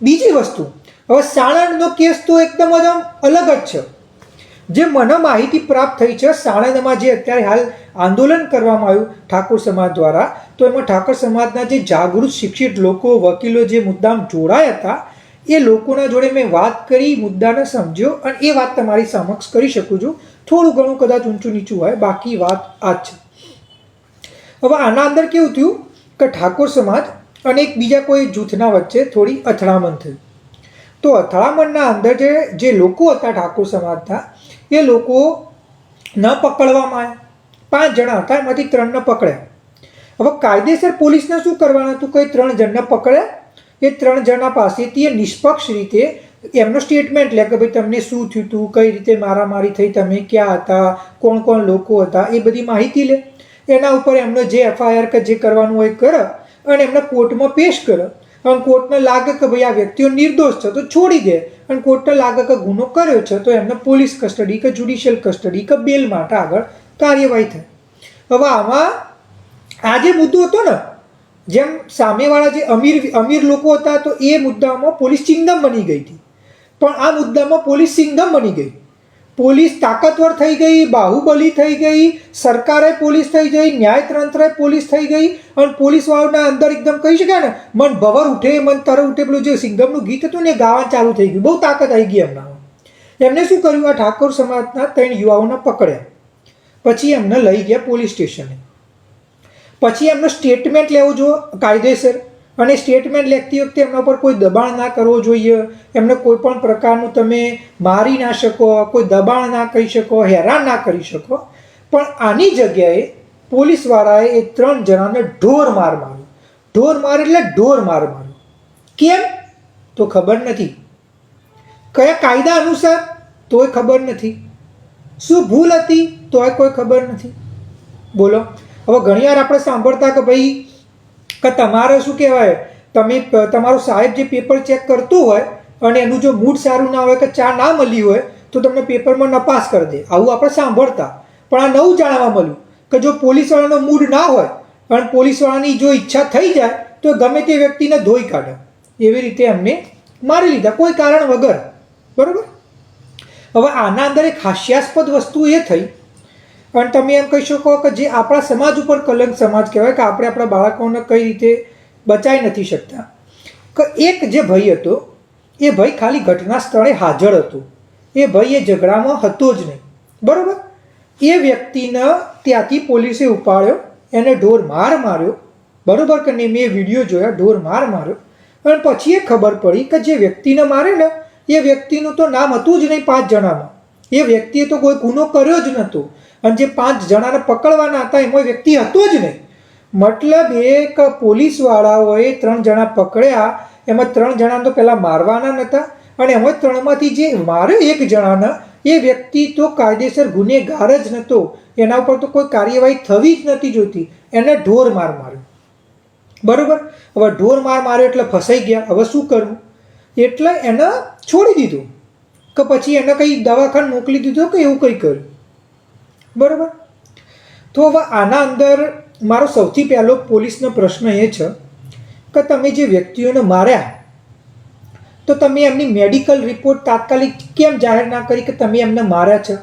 બીજી વસ્તુ, હવે સાણંદનો કેસ તો એકદમ જ આમ અલગ જ છે. જે મને માહિતી પ્રાપ્ત થઈ છે સાણંદમાં જે અત્યારે હાલ આંદોલન કરવામાં આવ્યું ઠાકોર સમાજ દ્વારા, તો એમાં ઠાકોર સમાજના જે જાગૃત શિક્ષિત લોકો, વકીલો જે મુદ્દામાં જોડાયા હતા, એ લોકોના જોડે મેં વાત કરી, મુદ્દાને સમજ્યો અને એ વાત તમારી સમક્ષ કરી શકું છું. થોડું ઘણું કદાચ ઊંચું નીચું હોય, બાકી વાત આ જ છે. હવે આના અંદર કેવું થયું કે ઠાકોર સમાજ અને એક બીજા કોઈ જૂથના વચ્ચે થોડી અથડામણ થઈ. તો અથડામણના અંદર જે જે લોકો હતા ઠાકોર સમાજના, એ લોકો ન પકડવામાં આવ્યા. પાંચ જણા હતા, એમાંથી ત્રણને પકડ્યા. હવે કાયદેસર પોલીસને શું કરવાનું હતું? કંઈ ત્રણ જણને પકડે એ ત્રણ જણા પાસેથી એ નિષ્પક્ષ રીતે એમનો સ્ટેટમેન્ટ લે કે ભાઈ તમને શું થયું હતું કઈ રીતે મારામારી થઈ? તમે ક્યાં હતા? કોણ કોણ લોકો હતા? એ બધી માહિતી લે. એના ઉપર એમનો જે એફઆઈઆર કે જે કરવાનું હોય કરે. અને એમને કોર્ટમાં પેશ કર્યો. અને કોર્ટને લાગે કે ભાઈ આ વ્યક્તિઓ નિર્દોષ છે, તો છોડી દે. અને કોર્ટને લાગે કે ગુનો કર્યો છે, તો એમને પોલીસ કસ્ટડી કે જ્યુડિશિયલ કસ્ટડી કે બેલ માટે આગળ કાર્યવાહી થાય. હવે આમાં આ જે મુદ્દો હતો ને, જેમ સામેવાળા જે અમીર અમીર લોકો હતા, તો એ મુદ્દામાં પોલીસ ચિંગમ બની ગઈ હતી. પણ આ મુદ્દામાં પોલીસ સિંગમ બની ગઈ. પોલીસ તાકાતવર થઈ ગઈ, બાહુબલી થઈ ગઈ, સરકારે પોલીસ થઈ ગઈ, ન્યાયતંત્રે પોલીસ થઈ ગઈ અને પોલીસવાળાના અંદર એકદમ કહી શકાય ને, મન ભવર ઉઠે, મન તર ઉઠે, પેલું જે સિંગમનું ગીત હતું ને ગાવા ચાલુ થઈ ગયું. બહુ તાકાત આવી ગઈ એમના એમને શું કર્યું? આ ઠાકોર સમાજના ત્રણ યુવાઓને પકડ્યા. પછી એમને લઈ ગયા પોલીસ સ્ટેશને. પછી એમનો સ્ટેટમેન્ટ લેવો જો કાયદેસર અને સ્ટેટમેન્ટ લેખતી વખતે એમના પર કોઈ દબાણ ના કરવો જોઈએ, એમને કોઈ પણ પ્રકારનું તમે મારી ના શકો, કોઈ દબાણ ના કરી શકો, હેરાન ના કરી શકો. પણ આની જગ્યાએ પોલીસવાળાએ એ ત્રણ જણાને ઢોર માર માર્યો. ઢોર માર એટલે ઢોર માર માર્યો. કેમ? તો ખબર નથી. કયા કાયદા અનુસાર? તોય ખબર નથી. શું ભૂલ હતી? તોય કોઈ ખબર નથી. બોલો. હવે ઘણીવાર આપણે સાંભળતા કે ભાઈ કે તમારે શું કહેવાય? તમે તમારો સાહેબ જે પેપર ચેક કરતું હોય અને એનું જો મૂડ સારું ના હોય કે ચા ના મળી હોય, તો તમને પેપરમાં નપાસ કરી દે. આવું આપણે સાંભળતા. પણ આ નવું જાણવા મળ્યું કે જો પોલીસવાળાનો મૂડ ના હોય અને પોલીસવાળાની જો ઈચ્છા થઈ જાય, તો ગમે તે વ્યક્તિને ધોઈ કાઢે. એવી રીતે એમને મારી લીધા. કોઈ કારણ વગર. બરાબર? હવે આના અંદર એક હાસ્યાસ્પદ વસ્તુ એ થઈ અને તમે એમ કહી શકો કે જે આપણા સમાજ ઉપર કલંક સમાજ કહેવાય કે આપણે આપણા બાળકોને કઈ રીતે બચાવી નથી શકતા. કે એક જે ભાઈ હતો, એ ભાઈ ખાલી ઘટના સ્થળે હાજર હતો. એ ભાઈ એ ઝઘડામાં હતો જ નહીં. બરાબર? એ વ્યક્તિને ત્યાંથી પોલીસે ઉપાડ્યો, એને ઢોર માર માર્યો. બરાબર કે નહીં? મેં વીડિયો જોયા, ઢોર માર માર્યો. અને પછી એ ખબર પડી કે જે વ્યક્તિને મારે ને, એ વ્યક્તિનું તો નામ હતું જ નહીં પાંચ જણામાં. એ વ્યક્તિએ તો કોઈ ગુનો કર્યો જ નહોતો. અને જે પાંચ જણાને પકડવાના હતા, એમાં વ્યક્તિ હતો જ નહીં. મતલબ એક પોલીસવાળાઓએ ત્રણ જણા પકડ્યા, એમાં ત્રણ જણા તો પહેલાં મારવાના નહોતા અને એમાં ત્રણમાંથી જે માર્યો એક જણાના, એ વ્યક્તિ તો કાયદેસર ગુનેગાર જ નહોતો એના ઉપર તો કોઈ કાર્યવાહી થવી જ નથી જોતી એને ઢોર માર માર્યો. બરાબર? હવે ઢોર માર માર્યો એટલે ફસાઈ ગયા. હવે શું કરવું? એટલે એને છોડી દીધું. કે પછી એને કંઈ દવાખાને મોકલી દીધું કે એવું કંઈ કર્યું? બરોબર? તો હવે આના અંદર મારો સૌથી પહેલો પોલીસનો પ્રશ્ન એ છે કે તમે જે વ્યક્તિઓને માર્યા, તો તમે એમની મેડિકલ રિપોર્ટ તાત્કાલિક કેમ જાહેર ના કરી કે તમે એમને માર્યા છે?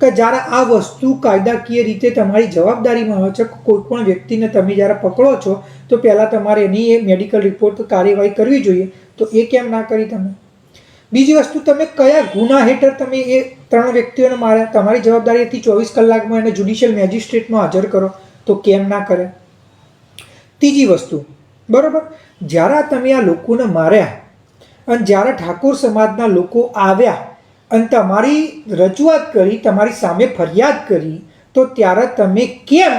કે જ્યારે આ વસ્તુ કાયદાકીય રીતે તમારી જવાબદારીમાં હોય છે કોઈ પણ વ્યક્તિને તમે જ્યારે પકડો છો, તો પહેલાં તમારે એની એ મેડિકલ રિપોર્ટ કાર્યવાહી કરવી જોઈએ. તો એ કેમ ના કરી તમે? બીજી વસ્તુ, તમે કયા ગુના હેઠળ તમે એ ત્રણ વ્યક્તિઓને માર્યા તમારી જવાબદારી હતી ચોવીસ કલાકમાં એને જ્યુડિશિયલ મેજિસ્ટ્રેટમાં હાજર કરો, તો કેમ ના કરે? ત્રીજી વસ્તુ, બરાબર? જ્યારે તમે આ લોકોને માર્યા અને જ્યારે ઠાકોર સમાજના લોકો આવ્યા અને તમારી રજૂઆત કરી, તમારી સામે ફરિયાદ કરી, તો ત્યારે તમે કેમ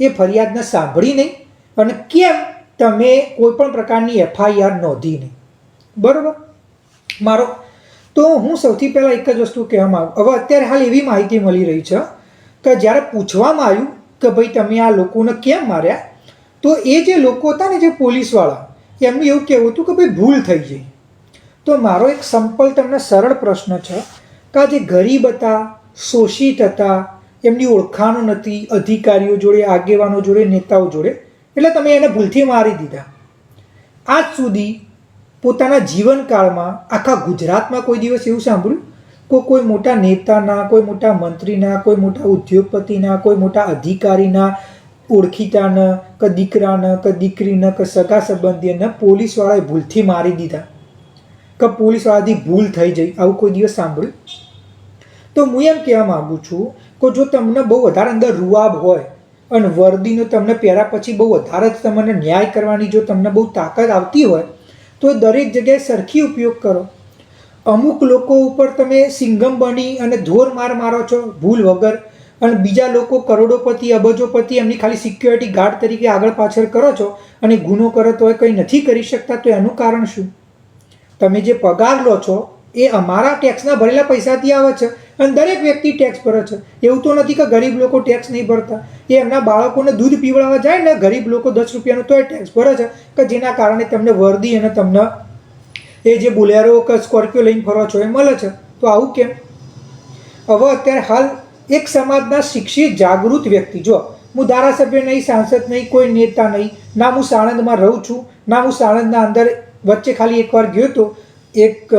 એ ફરિયાદને સાંભળી નહીં અને કેમ તમે કોઈ પણ પ્રકારની એફઆઈઆર નોંધી નહીં? બરાબર? મારો તો હું સૌથી પહેલાં એક જ વસ્તુ કહેવા આવું હવે અત્યારે હાલ એવી માહિતી મળી રહી છે કે જ્યારે પૂછવામાં આવ્યું કે ભાઈ તમે આ લોકોને કેમ માર્યા, તો એ જે લોકો હતા ને જે પોલીસવાળા, એમનું એવું કહેવું હતું કે ભાઈ ભૂલ થઈ ગઈ. તો મારો એક સંપલ તમને સરળ પ્રશ્ન છે કે જે ગરીબ હતા, શોષિત હતા, એમની ઓળખાણો નથી, અધિકારીઓ જોડે, આગેવાનો જોડે, નેતાઓ જોડે, એટલે તમે એને ભૂલથી મારી દીધા. આજ સુધી પોતાના જીવનકાળમાં આખા ગુજરાતમાં કોઈ દિવસ એવું સાંભળ્યું? કોઈ કોઈ મોટા નેતાના, કોઈ મોટા મંત્રીના, કોઈ મોટા ઉદ્યોગપતિના, કોઈ મોટા અધિકારીના ઓળખીતાના, કે દીકરાના, કે દીકરીના, કે સગા સંબંધીને પોલીસવાળાએ ભૂલથી મારી દીધા? કે પોલીસવાળાથી ભૂલ થઈ જઈ? આવું કોઈ દિવસ સાંભળ્યું? તો હું એમ કહેવા માગું છું કે જો તમને બહુ વધારે અંદર રૂઆબ હોય અને વર્દીનો તમને પહેર્યા પછી બહુ વધારે જ તમને ન્યાય કરવાની જો તમને બહુ તાકાત આવતી હોય તો દરેક જગ્યાએ સરખી ઉપયોગ કરો. અમુક લોકો ઉપર તમે સિંગમ બની અને ધોર માર મારો છો, ભૂલ વગર. અને બીજા લોકો કરોડોપતિ, અબજોપતિ એમની ખાલી સિક્યોરિટી ગાર્ડ તરીકે આગળ પાછળ કરો છો અને ગુનો કરો તો એ કંઈ નથી કરી શકતા, તો એનું કારણ શું? તમે જે પગાર લો છો, એ અમારા ટેક્સના ભરેલા પૈસાથી આવે છે. અને દરેક વ્યક્તિ ટેક્સ ભરે છે. એવું તો નથી કે ગરીબ લોકો ટેક્સ નહીં ભરતા. એ એમના બાળકોને દૂધ પીવડાવવા જાય ને ગરીબ લોકો દસ રૂપિયાનો તોય ટેક્સ ભરે છે, કે જેના કારણે તમને વર્દી અને તમને એ જે બોલેરો કે સ્કોર્પિયો લઈને ફરો છો એ મળે છે. તો આવું કેમ? હવે અત્યારે હાલ એક સમાજના શિક્ષિત, જાગૃત વ્યક્તિ, જો હું ધારાસભ્ય નહીં, સાંસદ નહીં, કોઈ નેતા નહીં, ના હું સાણંદમાં રહું છું, ના હું સાણંદના અંદર વચ્ચે ખાલી એકવાર ગયો હતો એક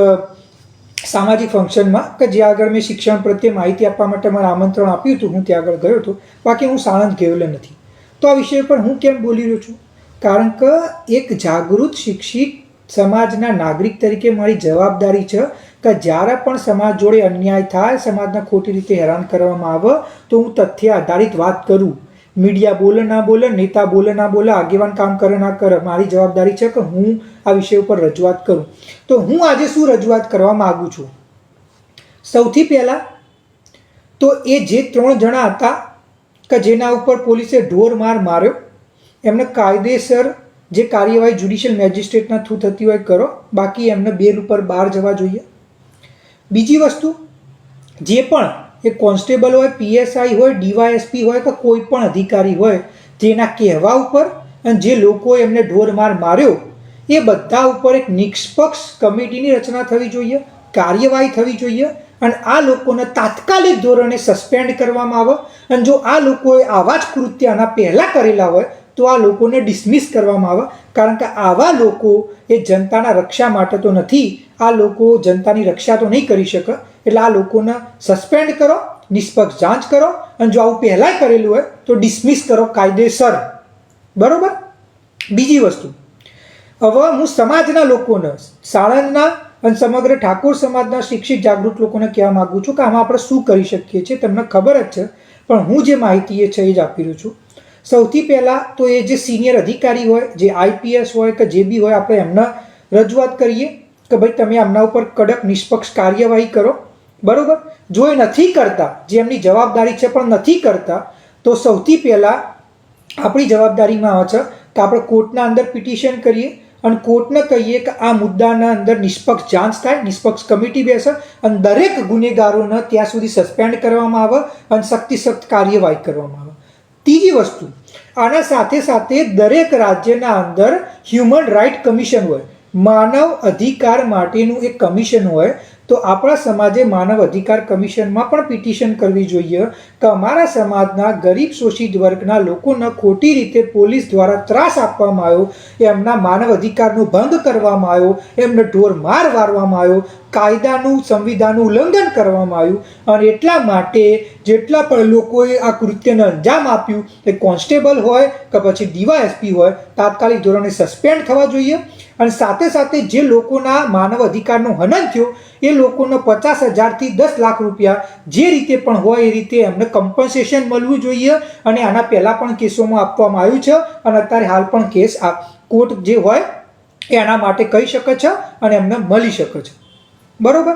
સામાજિક ફંક્શનમાં કે જ્યાં આગળ મેં શિક્ષણ પ્રત્યે માહિતી આપવા માટે મારે આમંત્રણ આપ્યું હતું, હું ત્યાં આગળ ગયો હતો, બાકી હું સાણંદ ગયેલો નથી. તો આ વિષય પર હું કેમ બોલી રહ્યો છું? કારણ કે એક જાગૃત શિક્ષિત સમાજના નાગરિક તરીકે મારી જવાબદારી છે કે જ્યારે પણ સમાજ જોડે અન્યાય થાય, સમાજને ખોટી રીતે હેરાન કરવામાં આવે, તો હું તથ્ય આધારિત વાત કરું. મીડિયા બોલે, ના બોલે, નેતા બોલે, ના બોલે, આગેવાન કામ કરે, ના કરે, મારી જવાબદારી છે કે હું આ વિષય ઉપર રજૂઆત કરું. તો હું આજે શું રજૂઆત કરવા માગું છું? સૌથી પહેલાં તો એ જે ત્રણ જણા હતા કે જેના ઉપર પોલીસે ઢોર માર માર્યો, એમને કાયદેસર જે કાર્યવાહી જ્યુડિશિયલ મેજિસ્ટ્રેટના થ્રુ થતી હોય કરો, બાકી એમને બેલ ઉપર બહાર જવા જોઈએ. બીજી વસ્તુ, જે પણ એ કોન્સ્ટેબલ હોય પીએસઆઈ હોય ડીવાયએસપી હોય કે કોઈ પણ અધિકારી હોય તેના કહેવા ઉપર અને જે લોકોએ એમને ઢોરમાર માર્યો, એ બધા ઉપર એક નિષ્પક્ષ કમિટીની રચના થવી જોઈએ, કાર્યવાહી થવી જોઈએ અને આ લોકોને તાત્કાલિક ધોરણે સસ્પેન્ડ કરવામાં આવે અને જો આ લોકોએ આવા જ કૃત્ય આના પહેલાં કરેલા હોય, તો આ લોકોને ડિસમિસ કરવામાં આવે, કારણ કે આવા લોકો એ જનતાના રક્ષા માટે તો નથી, આ લોકો જનતાની રક્ષા તો નહીં કરી શકે એટલે આ લોકોને સસ્પેન્ડ કરો, નિષ્પક્ષ જાંચ કરો, અને જો આવું પહેલાં કરેલું હોય, તો ડિસમિસ કરો કાયદેસર. બરોબર? બીજી વસ્તુ. હવે હું સમાજના લોકોને સાણંદના અને સમગ્ર ઠાકોર સમાજના શિક્ષિત જાગૃત લોકોને કહેવા માગું છું કે આમાં આપણે શું કરી શકીએ છીએ તમને ખબર જ છે, પણ હું જે માહિતી એ છે એ જ આપી રહ્યો છું. સૌથી પહેલાં તો એ જે સિનિયર અધિકારી હોય, જે આઈપીએસ હોય કે જે બી હોય, આપણે એમને રજૂઆત કરીએ કે ભાઈ તમે આમના ઉપર કડક નિષ્પક્ષ કાર્યવાહી કરો. બરોબર? જો એ નથી કરતા, જે એમની જવાબદારી છે પણ નથી કરતા, તો સૌથી પહેલાં આપણી જવાબદારીમાં આવે છે કે આપણે કોર્ટના અંદર પિટિશન કરીએ અને કોર્ટને કહીએ કે આ મુદ્દાના અંદર નિષ્પક્ષ જાંચ થાય, નિષ્પક્ષ કમિટી બેસે અને દરેક ગુનેગારોને ત્યાં સુધી સસ્પેન્ડ કરવામાં આવે અને સખ્તી સખ્ત કાર્યવાહી કરવામાં આવે. ત્રીજી વસ્તુ, આના સાથે સાથે દરેક રાજ્યના અંદર હ્યુમન રાઇટ કમિશન હોય, માનવ અધિકાર માટેનું એક કમિશન હોય તો આપણા સમાજે માનવ અધિકાર કમિશનમાં પણ પિટિશન કરવી જોઈએ કે અમારા સમાજના ગરીબ શોષિત વર્ગના લોકોને ખોટી રીતે પોલીસ દ્વારા ત્રાસ આપવામાં આવ્યો, એમના માનવ અધિકારનો ભંગ કરવામાં આવ્યો, એમને ઢોર માર વારવામાં આવ્યો, કાયદાનું, સંવિધાનનું ઉલ્લંઘન કરવામાં આવ્યું. અને એટલા માટે જેટલા પણ લોકોએ આ કૃત્યને અંજામ આપ્યું, એ કોન્સ્ટેબલ હોય કે પછી ડીવાયએસપી હોય, તાત્કાલિક ધોરણે સસ્પેન્ડ થવા જોઈએ. અને સાથે સાથે જે લોકોના માનવ અધિકારનો હનન થયો, એ લોકોને પચાસ હજારથી દસ લાખ રૂપિયા જે રીતે પણ હોય એ રીતે એમને કમ્પન્સેશન મળવું જોઈએ અને આના પહેલાં પણ કેસોમાં આપવામાં આવ્યું છે અને અત્યારે હાલ પણ કેસ આ કોર્ટ જે હોય, એ આના માટે કહી શકે છે અને એમને મળી શકે છે. બરાબર?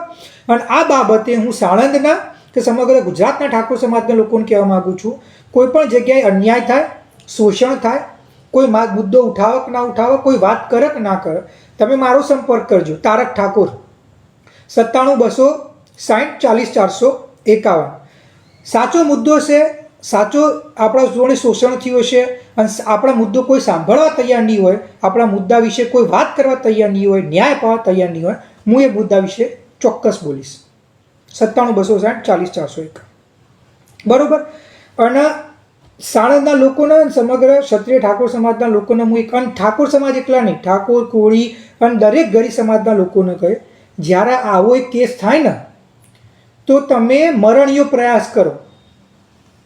અને આ બાબતે હું સાણંદના કે સમગ્ર ગુજરાતના ઠાકોર સમાજના લોકોને કહેવા માગું છું, કોઈ પણ જગ્યાએ અન્યાય થાય, શોષણ થાય કોઈ મુદ્દો ઉઠાવે કે ના ઉઠાવો, કોઈ વાત કરે કે ના કરે, તમે મારો સંપર્ક કરજો. તારક ઠાકોર, સત્તાણું બસો સાઠ ચાલીસ ચારસો એકાવન. સાચો મુદ્દો છે, સાચો આપણા જોડે શોષણ થયું છે અને આપણા મુદ્દો કોઈ સાંભળવા તૈયાર નહીં હોય, આપણા મુદ્દા વિશે કોઈ વાત કરવા તૈયાર નહીં હોય, ન્યાય પાવા તૈયાર નહીં હોય, હું એ મુદ્દા વિશે ચોક્કસ બોલીશ. સત્તાણું બસો સાઠ ચાલીસ ચારસો એક બરાબર? અને સાણંદના લોકોને સમગ્ર ક્ષત્રિય ઠાકોર સમાજના લોકોને હું એક અને ઠાકોર સમાજ એકલા નહીં, ઠાકોર, કોળી અને દરેક ગરીબ સમાજના લોકોને કહે, જ્યારે આવો એક કેસ થાય ને, તો તમે મરણીયો પ્રયાસ કરો.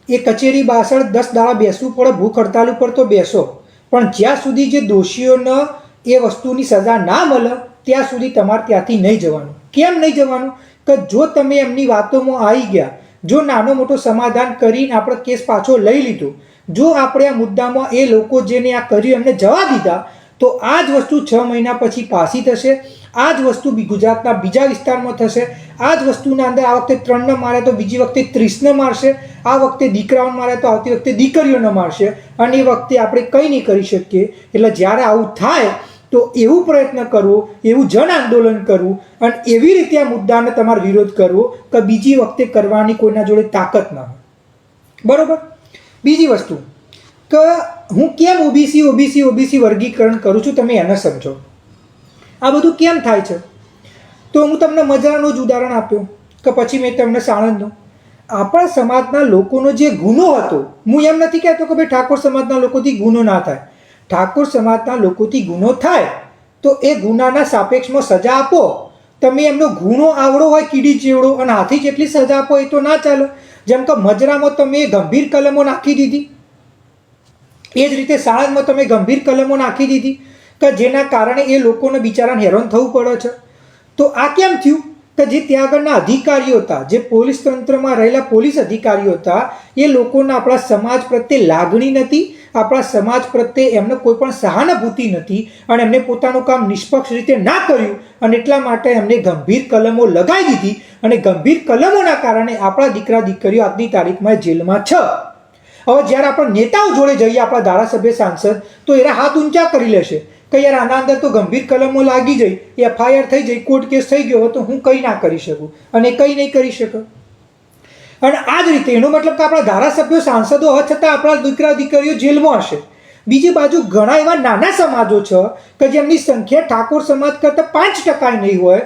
એ કચેરી બાસળ દસ દાડા બેસવું પડે, ભૂખ હડતાલ ઉપર તો બેસો. પણ જ્યાં સુધી જે દોષીઓને એ વસ્તુની સજા ના મળે, ત્યાં સુધી તમારે ત્યાંથી નહીં જવાનું. કેમ નહીં જવાનું? કે જો તમે એમની વાતોમાં આવી ગયા જો નાનો મોટો સમાધાન કરીને આપણે કેસ પાછો લઈ લીધો, જો આપણે આ મુદ્દામાં એ લોકો જેને આ કર્યું એમને જવા દીધા, તો આ જ વસ્તુ છ મહિના પછી પાસી થશે, આ જ વસ્તુ ગુજરાતના બીજા વિસ્તારમાં થશે, આ જ વસ્તુના અંદર આ વખતે ત્રણને મારે તો બીજી વખતે ત્રીસને મારશે, આ વખતે દીકરાઓને મારે તો આવતી વખતે દીકરીઓને મારશે, અને એ વખતે આપણે કંઈ નહીં કરી શકીએ. એટલે જ્યારે આવું થાય તો એવું પ્રયત્ન કરવો, એવું જન આંદોલન કરવું અને એવી રીતે આ મુદ્દાને તમારે વિરોધ કરવો કે બીજી વખતે કરવાની કોઈના જોડે તાકાત ના હોય. બરોબર? બીજી વસ્તુ, કે હું કેમ ઓબીસી ઓબીસી ઓબીસી વર્ગીકરણ કરું છું તમે એને સમજો. આ બધું કેમ થાય છે? તો હું તમને મજાનું જ ઉદાહરણ આપ્યું, કે પછી મેં તમને સાણંદનું. આપણા સમાજના લોકોનો જે ગુનો હતો, હું એમ નથી કહેતો કે ભાઈ ઠાકોર સમાજના લોકોથી ગુનો ના થાય. ઠાકોર સમાજના લોકોથી ગુનો થાય, તો એ ગુનાના સાપેક્ષમાં સજા આપો. તમે એમનો ગુનો આવડો હોય, કીડી જેવડો અને હાથી જેટલી સજા આપો એ તો ના ચાલે. જેમ કે મજરામાં તમે ગંભીર કલમો નાખી દીધી. એ જ રીતે સાણંદમાં તમે ગંભીર કલમો નાખી દીધી, કે જેના કારણે એ લોકોને બિચારાને હેરાન થવું પડે છે. તો આ કેમ થયું? કે જે ત્યાં આગળના અધિકારીઓ હતા, જે પોલીસ તંત્રમાં રહેલા પોલીસ અધિકારીઓ હતા, એ લોકોના આપણા સમાજ પ્રત્યે લાગણી નથી, આપણા સમાજ પ્રત્યે એમને કોઈ પણ સહાનુભૂતિ નથી અને એમને પોતાનું કામ નિષ્પક્ષ રીતે ના કર્યું અને એટલા માટે એમને ગંભીર કલમો લગાવી દીધી અને ગંભીર કલમોના કારણે આપણા દીકરા દીકરીઓ આજની તારીખમાં જેલમાં છે. હવે જ્યારે આપણે નેતાઓ જોડે જઈએ, આપણા ધારાસભ્ય સાંસદ, તો એના હાથ ઊંચા કરી લેશે. કે યાર આના અંદર તો ગંભીર કલમો લાગી જઈ એફઆઈઆર થઈ જઈ કોર્ટ કેસ થઈ ગયો તો હું કંઈ ના કરી શકું અને કંઈ નહીં કરી શકું. અને આ જ રીતે, એનો મતલબ કે આપણા ધારાસભ્યો, સાંસદો હોવા છતાં આપણા દીકરા દીકરીઓ જેલમાં હશે. બીજી બાજુ ઘણા એવા નાના સમાજો છે કે જેમની સંખ્યા ઠાકોર સમાજ કરતાં પાંચ ટકા નહીં હોય,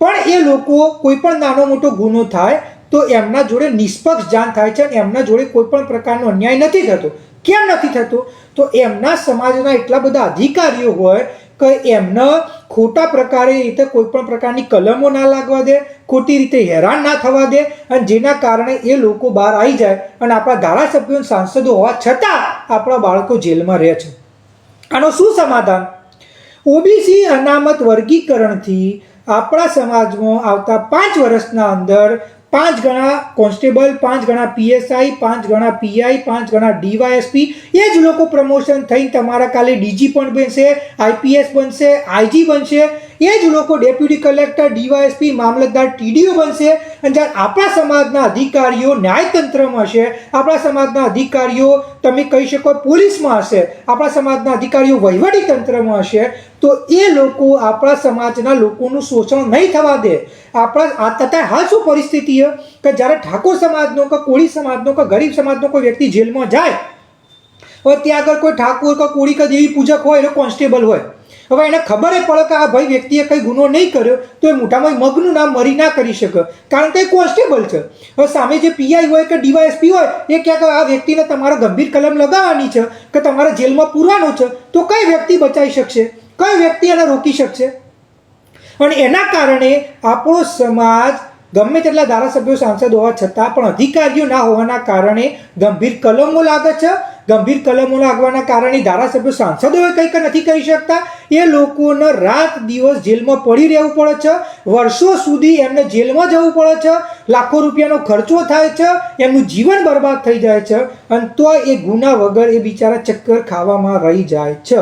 પણ એ લોકો કોઈ પણ નાનો મોટો ગુનો થાય તો એમના જોડે નિષ્પક્ષ જાણ થાય છે એમના જોડે કોઈ પણ પ્રકારનો અન્યાય નથી થતો. કેમ નથી થતું? તો એમના સમાજના એટલા બધા અધિકારીઓ હોય કે એમને ખોટા પ્રકારે રીતે કોઈ પણ પ્રકારની કલમો ના લાગવા દે, ખોટી રીતે હેરાન ના થવા દે અને જેના કારણે એ લોકો બહાર આવી જાય અને આપણા ધારાસભ્યો સાંસદો હોવા છતાં આપણા બાળકો જેલમાં રહે છે. આનો શું સમાધાન? ઓબીસી અનામત વર્ગીકરણથી આપણા સમાજમાં આવતા પાંચ વર્ષના અંદર પાંચ ગણા કોન્સ્ટેબલ પાંચ ગણા પીએસઆઈ પાંચ ગણા પીઆઈ પાંચ ગણા ડીવાયએસપી એ જ લોકો પ્રમોશન થઈને તમારા કાલે ડીજી પણ બનશે આઈપીએસ બનશે આઈજી બનશે એ જ લોકો ડેપ્યુટી કલેક્ટર, ડીવાયએસપી, મામલતદાર, ટીડીઓ બનશે અને જ્યારે આપણા સમાજના અધિકારીઓ ન્યાયતંત્રમાં હશે, આપણા સમાજના અધિકારીઓ તમે કહી શકો પોલીસમાં હશે, આપણા સમાજના અધિકારીઓ વહીવટી તંત્રમાં હશે, તો એ લોકો આપણા સમાજના લોકોનું શોષણ નહીં થવા દે. આપણા તથા હાલ શું પરિસ્થિતિ છે? કે જ્યારે ઠાકોર સમાજનો કે કોળી સમાજનો કે ગરીબ સમાજનો કોઈ વ્યક્તિ જેલમાં જાય, હવે ત્યાં આગળ કોઈ ઠાકોર કે કોળી કે દેવી પૂજક હોય એટલે કોન્સ્ટેબલ હોય હવે એને ખબર પડે કે આ ભાઈ વ્યક્તિએ કંઈ ગુનો નહીં કર્યો, તો એ મોટામાં મગનું નામ મરી ના કરી શકે. કારણ કે એ કોન્સ્ટેબલ છે. હવે સામે જે પીઆઈ હોય કે ડીવાયએસપી હોય, એ ક્યાંક આ વ્યક્તિને તમારે ગંભીર કલમ લગાવવાની છે કે તમારે જેલમાં પૂરવાનો છે, તો કઈ વ્યક્તિ બચાવી શકશે? કઈ વ્યક્તિ એને રોકી શકશે? અને એના કારણે આપણો સમાજ ગમે તેટલા ધારાસભ્યો સાંસદ હોવા છતાં પણ અધિકારીઓ ના હોવાના કારણે ગંભીર કલમો લાગે છે ગંભીર કલમો લાગવાના કારણે ધારાસભ્યો સાંસદોએ કંઈક નથી કહી શકતા. એ લોકોને રાત દિવસ જેલમાં પડી રહેવું પડે છે. વર્ષો સુધી એમને જેલમાં જવું પડે છે. લાખો રૂપિયાનો ખર્ચો થાય છે. એમનું જીવન બરબાદ થઈ જાય છે. અને તો એ ગુના વગર એ બિચારા ચક્કર ખાવામાં રહી જાય છે.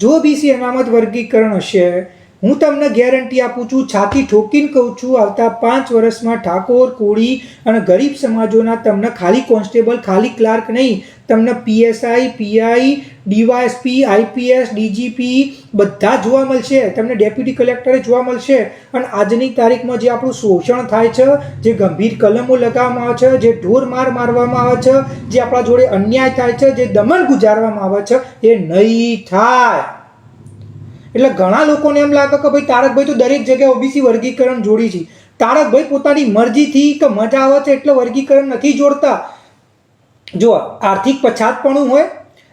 જો બીસી અનામત વર્ગીકરણ હશે હું તમને ગેરંટી આપું છું, છાતી ઠોકીને કહું છું, આવતા પાંચ વર્ષમાં ઠાકોર, કોળી અને ગરીબ સમાજોના તમને ખાલી કોન્સ્ટેબલ, ખાલી ક્લાર્ક નહીં, તમને PSI PI DYSP IPS DGP બધા જોવા મળશે. તમને ડેપ્યુટી કલેક્ટરે જોવા મળશે. અને આજની તારીખમાં જે આપણું શોષણ થાય છે, જે ગંભીર કલમો લગાવવામાં આવે છે, જે ઢોર માર મારવામાં આવે છે, જે આપણા જોડે અન્યાય થાય છે, જે દમન ગુજારવામાં આવે છે, એ નહીં થાય. એટલે ઘણા લોકોને એમ લાગે કે ભાઈ તારકભાઈ તો દરેક જગ્યાએ ઓબીસી વર્ગીકરણ જોડી છે. તારકભાઈ પોતાની મરજીથી કે મજા આવે છે એટલે વર્ગીકરણ નથી જોડતા. જો આર્થિક પછાતપણું હોય,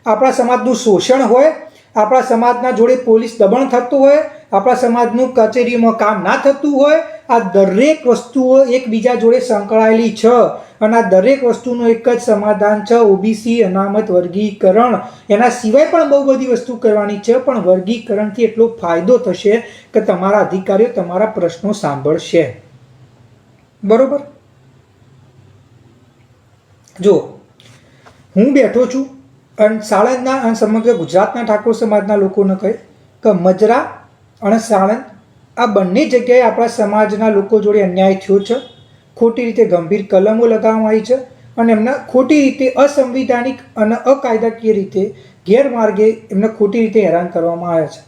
આપણા સમાજનું શોષણ હોય, આપણા સમાજના જોડે પોલીસ દબાણ થતું હોય, આપણા સમાજનું કચેરીમાં કામ ના થતું હોય આ દરેક વસ્તુઓ એકબીજા જોડે સંકળાયેલી છે અને આ દરેક વસ્તુનું એક જ સમાધાન છે ઓબીસી અનામત, વર્ગીકરણ. એના સિવાય પણ બહુ બધી વસ્તુ કરવાની છે, પણ વર્ગીકરણથી એટલો ફાયદો થશે કે તમારા અધિકારીઓ તમારા પ્રશ્નો સાંભળશે. બરોબર? જો હું બેઠો છું અને સાણંદના અને સમગ્ર ગુજરાતના ઠાકોર સમાજના લોકોને કહે કે મજરા અને સાણંદ આ બંને જગ્યાએ આપણા સમાજના લોકો જોડે અન્યાય થયો છે, ખોટી રીતે ગંભીર કલમો લગાવવામાં આવી છે અને એમના ખોટી રીતે અસંવિધાનિક અને અકાયદાકીય રીતે ગેરમાર્ગે એમને ખોટી રીતે હેરાન કરવામાં આવ્યા છે.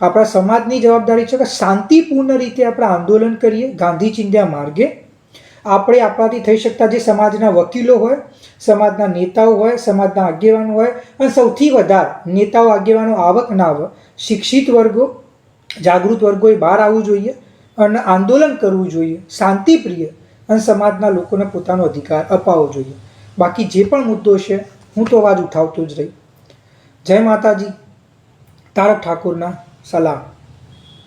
આપણા સમાજની જવાબદારી છે કે શાંતિપૂર્ણ રીતે આપણે આંદોલન કરીએ, ગાંધી ચિંધ્યા માર્ગે. આપણે આપણાથી થઈ શકતા જે સમાજના વકીલો હોય, સમાજના નેતાઓ હોય, સમાજના આગેવાનો હોય અને સૌથી વધારે નેતાઓ, આગેવાનો આવક ના હોય શિક્ષિત વર્ગો જાગૃત વર્ગોએ બહાર આવવું જોઈએ અને આંદોલન કરવું જોઈએ, શાંતિપ્રિય અને સમાજના લોકોને પોતાનો અધિકાર અપાવવો જોઈએ. બાકી જે પણ મુદ્દો છે, હું તો અવાજ ઉઠાવતો જ રહી. જય માતાજી. તારક ઠાકોરના સલામ.